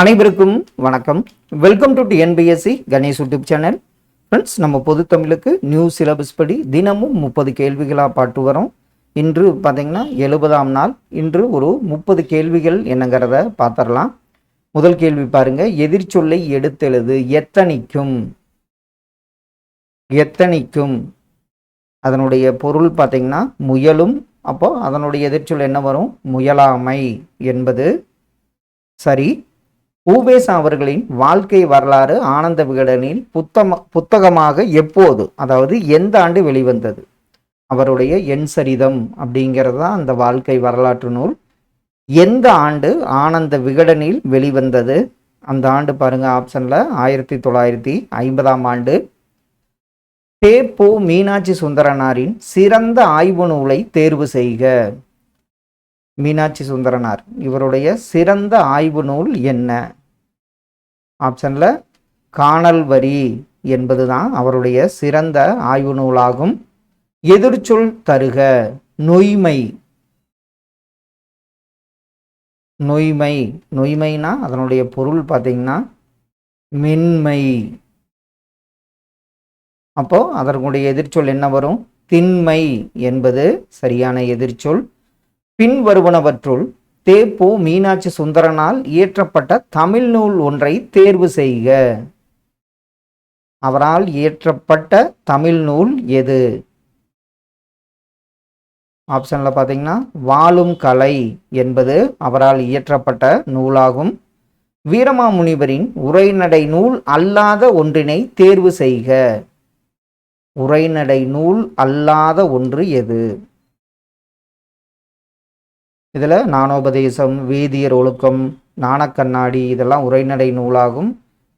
அனைவருக்கும் வணக்கம். Welcome to TNPSC Ganesh YouTube channel friends நம்ம பொது தமிழுக்கு நியூ சிலபஸ் படி தினமும் முப்பது கேள்விகளாக பாட்டு வரோம். இன்று பார்த்தீங்கன்னா எழுபதாம் நாள். இன்று ஒரு முப்பது கேள்விகள் என்னங்கிறத பார்த்துடலாம் முதல் கேள்வி பாருங்க. எதிர்ச்சொல்லை எடுத்தெழுது எத்தனிக்கும்? எத்தனிக்கும்? அதனுடைய பொருள் பார்த்தீங்கன்னா முயலும். அப்போ அதனுடைய எதிர்ச்சொல் என்ன வரும்? முயலாமை என்பது. சரி. ஊபேசா அவர்களின் வாழ்க்கை வரலாறு ஆனந்த விகடனில் புத்தம புத்தகமாக எப்போது அதாவது எந்த ஆண்டு வெளிவந்தது? அவருடைய எண் சரிதம் அப்படிங்கிறது தான் அந்த வாழ்க்கை வரலாற்று நூல். எந்த ஆண்டு ஆனந்த விகடனில் வெளிவந்தது? அந்த ஆண்டு பாருங்க ஆப்ஷன்ல ஆயிரத்தி தொள்ளாயிரத்தி ஐம்பதாம் ஆண்டு. பே போ மீனாட்சி சுந்தரனாரின் சிறந்த ஆய்வு நூலை தேர்வு செய்க. மீனாட்சி சுந்தரனார். இவருடைய சிறந்த ஆய்வு நூல் என்ன? ஆப்ஷன்ல காணல் வரி என்பதுதான் அவருடைய சிறந்த ஆய்வு நூலாகும். எதிர்ச்சொல் தருக நொய்மை. நொய்மை. நொய்மைனா அதனுடைய பொருள் பார்த்தீங்கன்னா மென்மை. அப்போ அதனுடைய எதிர்ச்சொல் என்ன வரும்? திண்மை என்பது சரியான எதிர்ச்சொல். பின்வருவனவற்றுள் தேப்போ மீனாட்சி சுந்தரனால் இயற்றப்பட்ட தமிழ் நூல் ஒன்றை தேர்வு செய்க. அவரால் இயற்றப்பட்ட தமிழ் நூல் எது? ஆப்ஷன்ல பார்த்தீங்கன்னா வாழும் கலை என்பது அவரால் இயற்றப்பட்ட நூலாகும். வீரமாமுனிவரின் உரைநடை நூல் அல்லாத ஒன்றினை தேர்வு செய்க. உரைநடை நூல் அல்லாத ஒன்று எது? இதில் நானோபதேசம் வேதியர் ஒழுக்கம் நாணக்கண்ணாடி இதெல்லாம் உரைநடை நூலாகும்.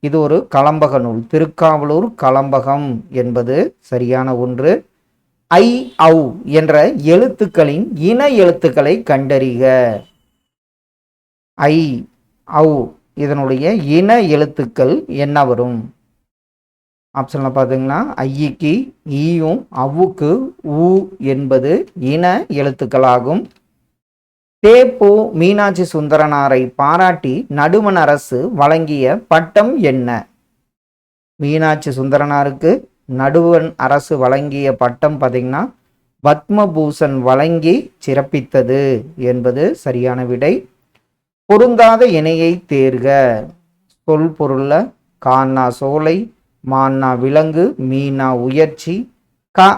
இது ஒரு கலம்பக நூல். திருக்காவலூர் கலம்பகம் என்பது சரியான ஒன்று. ஐ ஔ என்ற எழுத்துக்களின் இன எழுத்துக்களை கண்டறிக. ஐ ஔ இதனுடைய இன எழுத்துக்கள் என்ன வரும்? ஆப்ஷனில் பார்த்தீங்கன்னா ஐக்கு ஈயும் அவுக்கு ஊ என்பது இன எழுத்துக்களாகும். தேப்போ மீனாட்சி சுந்தரனாரை பாராட்டி நடுவண் அரசு வழங்கிய பட்டம் என்ன? மீனாட்சி சுந்தரனாருக்கு நடுவன் அரசு வழங்கிய பட்டம் பார்த்தீங்கன்னா பத்மபூஷன் வழங்கி சிறப்பித்தது என்பது சரியான விடை. பொருந்தாத இணையை தேர்க. சொல் பொருள்ல கான்னா சோலை மான்னா விலங்கு மீனா உயர்ச்சி க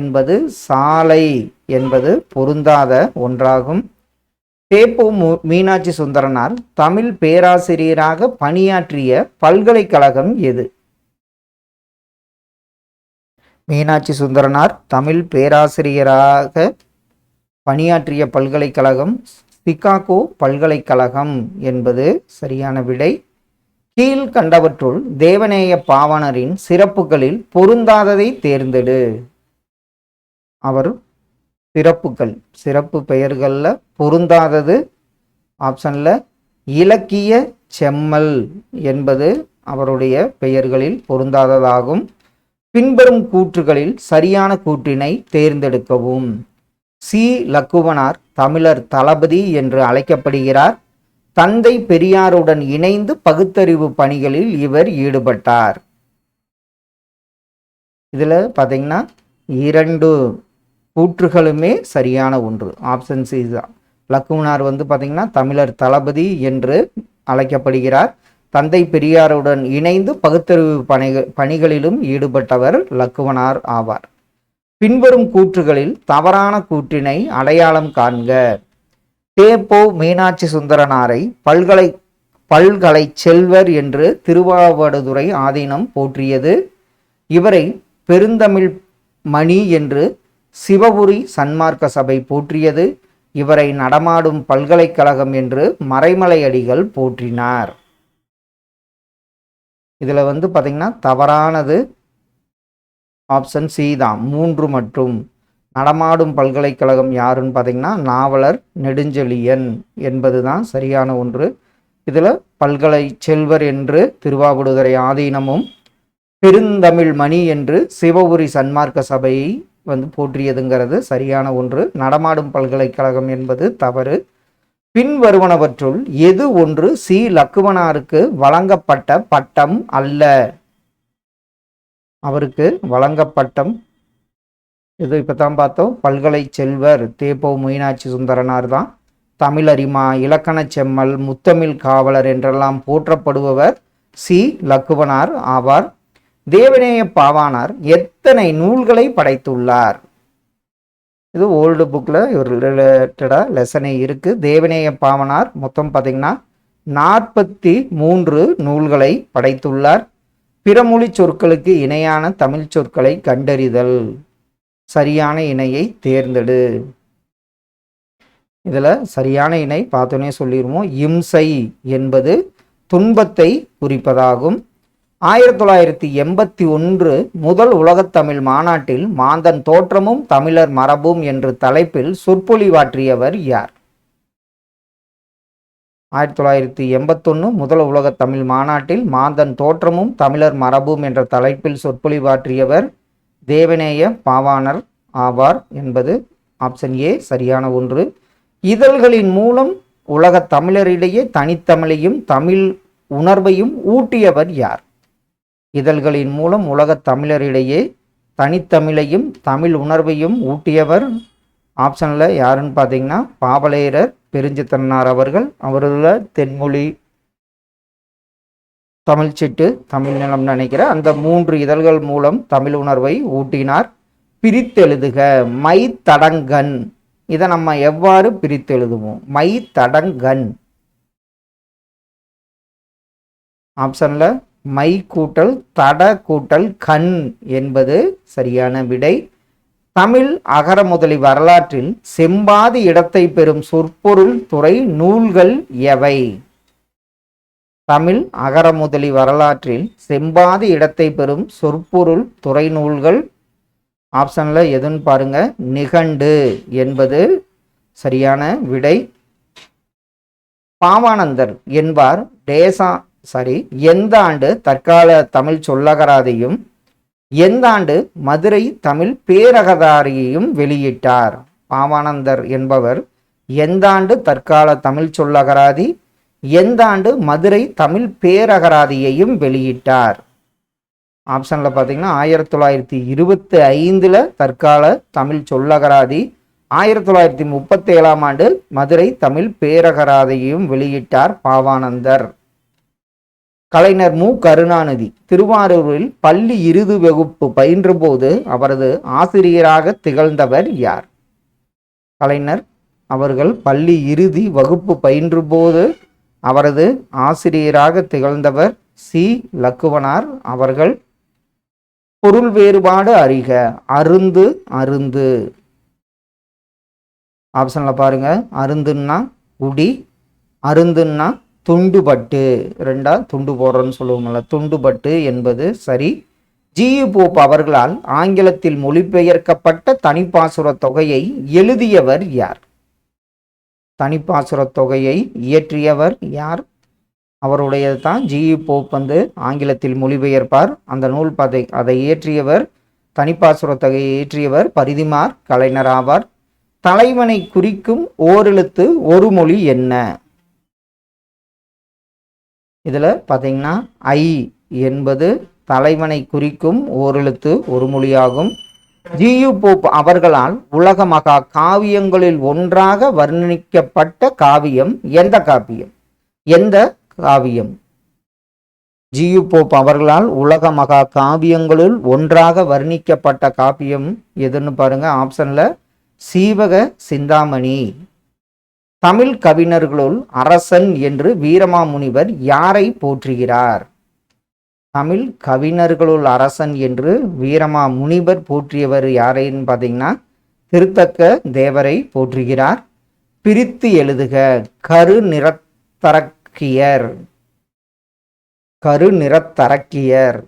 என்பது சாலை என்பது பொருந்தாத ஒன்றாகும். தேப்போ மீனாட்சி சுந்தரனார் தமிழ் பேராசிரியராக பணியாற்றிய பல்கலைக்கழகம் எது? மீனாட்சி சுந்தரனார் தமிழ் பேராசிரியராக பணியாற்றிய பல்கலைக்கழகம் சிகாகோ பல்கலைக்கழகம் என்பது சரியான விடை. கீழ்கண்டவற்றுள் தேவநேய பாவனரின் சிறப்புகளில் பொருந்தாததை தேர்ந்தெடு. அவர் சிறப்புகள் சிறப்பு பெயர்களில் பொருந்தாதது ஆப்ஷனில் இலக்கிய செம்மல் என்பது அவருடைய பெயர்களில் பொருந்தாததாகும். பின்வரும் கூற்றுகளில் சரியான கூற்றினை தேர்ந்தெடுக்கவும். சி. லக்குவனார் தமிழர் தளபதி என்று அழைக்கப்படுகிறார். தந்தை பெரியாருடன் இணைந்து பகுத்தறிவு பணிகளில் இவர் ஈடுபட்டார். இதில் பார்த்தீங்கன்னா இரண்டு கூற்றுகளுமே சரியான ஒன்று. ஆப்ஷன் சி தான் லக்குமனார் வந்து பார்த்தீங்கன்னா தமிழர் தளபதி என்று அழைக்கப்படுகிறார். தந்தை பெரியாருடன் இணைந்து பகுத்தறிவு பணிகள் பணிகளிலும் ஈடுபட்டவர் லக்குவனார் ஆவார். பின்வரும் கூற்றுகளில் தவறான கூற்றினை அடையாளம் காண்க. தேப்போ மீனாட்சி சுந்தரனாரை பல்கலை பல்கலை செல்வர் என்று திருவாவடுதுறை ஆதீனம் போற்றியது. இவரை பெருந்தமிழ் மணி என்று சிவபுரி சன்மார்க்க சபை போற்றியது. இவரை நடமாடும் பல்கலைக்கழகம் என்று மறைமலை அடிகள் போற்றினார். இதில் வந்து பார்த்திங்கன்னா தவறானது ஆப்ஷன் சி தான். மூன்று மற்றும் நடமாடும் பல்கலைக்கழகம் யாருன்னு பார்த்தீங்கன்னா நாவலர் நெடுஞ்செழியன் என்பது தான் சரியான ஒன்று. இதில் பல்கலை செல்வர் என்று திருவாவடுதுறை ஆதீனமும் பெருந்தமிழ் மணி என்று சிவபுரி சன்மார்க்க சபையை வந்து போற்றியதுங்கிறது சரியான ஒன்று. நடமாடும் பல்கலைக்கழகம் என்பது தவறு. பின்வருவனவற்றுள் எது ஒன்று சி. லக்குவனாருக்கு வழங்கப்பட்ட பட்டம் அல்ல. அவருக்கு வழங்கப்பட்டம். இது இப்போ தான் பார்த்தோம். பல்கலை செல்வர் தேப்போ மீனாட்சி சுந்தரனார் தான். தமிழரிமா இலக்கணச் செம்மல் முத்தமிழ் காவலர் என்றெல்லாம் போற்றப்படுபவர் சி. லக்குவனார் ஆவார். தேவநேய பாவானார் எத்தனை நூல்களை படைத்துள்ளார்? இது ஓல்டு புக்கில் ஒரு ரிலேட்டடாக லெசனே இருக்குது தேவநேய பாவனார் மொத்தம் பார்த்திங்கன்னா நாற்பத்தி மூன்று நூல்களை படைத்துள்ளார். பிறமொழி சொற்களுக்கு இணையான தமிழ் சொற்களை கண்டறிதல். சரியான இணையை தேர்ந்தெடு. இதில் சரியான இணை பார்த்தோன்னே சொல்லிடுவோம் இம்சை என்பது துன்பத்தை குறிப்பதாகும். ஆயிரத்தி தொள்ளாயிரத்தி எண்பத்தி ஒன்று முதல் உலகத்தமிழ் மாநாட்டில் மாந்தன் தோற்றமும் தமிழர் மரபும் என்று தலைப்பில் சொற்பொழிவாற்றியவர் யார்? ஆயிரத்தி தொள்ளாயிரத்தி எண்பத்தொன்று முதல் உலக தமிழ் மாநாட்டில் மாந்தன் தோற்றமும் தமிழர் மரபும் என்ற தலைப்பில் சொற்பொழிவாற்றியவர் தேவநேய பாவாணர் ஆவார் என்பது ஆப்ஷன் ஏ சரியான ஒன்று. இதழ்களின் மூலம் உலக தமிழரிடையே தனித்தமிழையும் தமிழ் உணர்வையும் ஊட்டியவர் யார்? இதழ்களின் மூலம் உலகத் தமிழரிடையே தனித்தமிழையும் தமிழ் உணர்வையும் ஊட்டியவர் ஆப்ஷனில் யாருன்னு பார்த்தீங்கன்னா பாவலேரர் பெருஞ்சித்தன்னார் அவர்கள். அவரோட தென்மொழி தமிழ்ச்சிட்டு தமிழ் நிலம் நினைக்கிற அந்த மூன்று இதழ்கள் மூலம் தமிழ் உணர்வை ஊட்டினார். பிரித்தெழுதுக மை தடங்கன். இதை நம்ம எவ்வாறு பிரித்தெழுதுவோம்? மை தடங்கன். ஆப்ஷனில் மை கூட்டல் தட கூட்டல் கண் என்பது சரியான விடை. தமிழ் அகர முதலி வரலாற்றில் செம்பாதி இடத்தை பெறும் சொற்பொருள் துறை நூல்கள் எவை? தமிழ் அகர முதலி வரலாற்றில் செம்பாதி இடத்தை பெறும் சொற்பொருள் துறை நூல்கள். ஆப்ஷனில் எதுன்னு பாருங்க. நிகண்டு என்பது சரியான விடை. பாவானந்தர் என்பார். தேசா சாரி எந்த ஆண்டு தற்கால தமிழ் சொல்லகராதையும் எந்த ஆண்டு மதுரை தமிழ் பேரகதாரியையும் வெளியிட்டார்? பாவானந்தர் என்பவர் எந்த ஆண்டு தற்கால தமிழ் சொல்லகராதி எந்த ஆண்டு மதுரை தமிழ் பேரகராதியையும் வெளியிட்டார்? ஆப்ஷனில் பார்த்தீங்கன்னா ஆயிரத்தி தொள்ளாயிரத்தி இருபத்தி ஐந்தில் தற்கால தமிழ் சொல்லகராதி ஆயிரத்தி தொள்ளாயிரத்தி முப்பத்தி ஏழாம் ஆண்டு மதுரை தமிழ் பேரகராதியையும் வெளியிட்டார் பாவானந்தர். கலைஞர் மு. கருணாநிதி திருவாரூரில் பள்ளி இறுதி வகுப்பு பயின்றபோது அவரது ஆசிரியராக திகழ்ந்தவர் யார்? கலைஞர் அவர்கள் பள்ளி இறுதி வகுப்பு பயின்றபோது அவரது ஆசிரியராக திகழ்ந்தவர் சி. லக்குவனார் அவர்கள். பொருள் வேறுபாடு அறிக அருந்து அருந்து. ஆப்ஷனில் பாருங்க. அருந்துன்னா உடி அருந்துன்னா துண்டுபட்டு ரெண்டா துண்டு போடுறோன்னு சொல்லுவோம்ல துண்டுபட்டு என்பது சரி. ஜியு போப் அவர்களால் ஆங்கிலத்தில் மொழிபெயர்க்கப்பட்ட தனிப்பாசுர தொகையை எழுதியவர் யார்? தனிப்பாசுர தொகையை இயற்றியவர் யார்? அவருடையது தான் ஜியு போப் வந்து ஆங்கிலத்தில் மொழிபெயர்ப்பார். அந்த நூல் பதை அதை இயற்றியவர் தனிப்பாசுர தொகையை இயற்றியவர் பரிதிமார் கலைஞர் ஆவார் தலைவனை குறிக்கும் ஓரெழுத்து ஒரு மொழி என்ன? இதில் பார்த்தீங்கன்னா ஐ என்பது தலைவனை குறிக்கும் ஓரெழுத்து ஒரு மொழியாகும். ஜியு போப் அவர்களால் உலக மகா காவியங்களில் ஒன்றாக வர்ணிக்கப்பட்ட காவியம் எந்த காவியம்? எந்த காவியம்? ஜியு போப் அவர்களால் உலக மகா காவியங்களுள் ஒன்றாக வர்ணிக்கப்பட்ட காப்பியம் எதுன்னு பாருங்க ஆப்ஷன்ல சீவக சிந்தாமணி. தமிழ் கவிஞர்களுள் அரசன் என்று வீரமாமுனிவர் யாரை போற்றுகிறார்? தமிழ் கவிஞர்களுள் அரசன் என்று வீரமா முனிவர் போற்றியவர் யாரைன்னு பார்த்தீங்கன்னா திருத்தக்க தேவரை போற்றுகிறார். பிரித்து எழுதுக கரு நிறத்தரக்கியர். கரு நிறத்தரக்கியர்.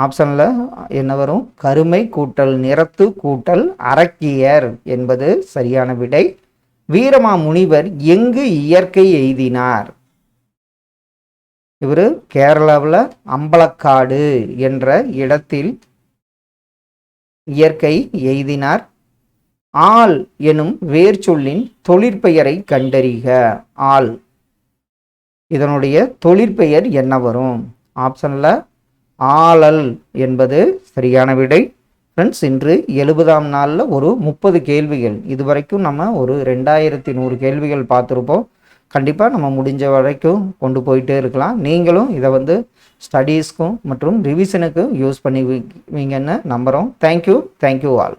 ஆப்ஷனில் என்ன வரும்? கருமை கூட்டல் நிறத்து கூட்டல் அரக்கியர் என்பது சரியான விடை. வீரமா முனிவர் எங்கு இயற்கை எய்தினார்? இவர் கேரளாவில் அம்பலக்காடு என்ற இடத்தில் இயற்கை எய்தினார். ஆள் எனும் வேர்ச்சொல்லின் தொழிற்பெயரை கண்டறிக. ஆள். இதனுடைய தொழிற்பெயர் என்ன வரும்? ஆப்ஷனில் ஆளல் என்பது சரியான விடை. ஃப்ரெண்ட்ஸ் இன்று எழுபதாம் நாளில் ஒரு முப்பது கேள்விகள். இது வரைக்கும் நம்ம ஒரு ரெண்டாயிரத்தி நூறு கேள்விகள் பார்த்துருப்போம். கண்டிப்பாக நம்ம முடிஞ்ச வரைக்கும் கொண்டு போயிட்டே இருக்கலாம். நீங்களும் இதை வந்து ஸ்டடீஸ்க்கும் மற்றும் ரிவிஷனுக்கும் யூஸ் பண்ணுவீங்கன்னு நம்புகிறோம் தேங்க்யூ தேங்க்யூ ஆல்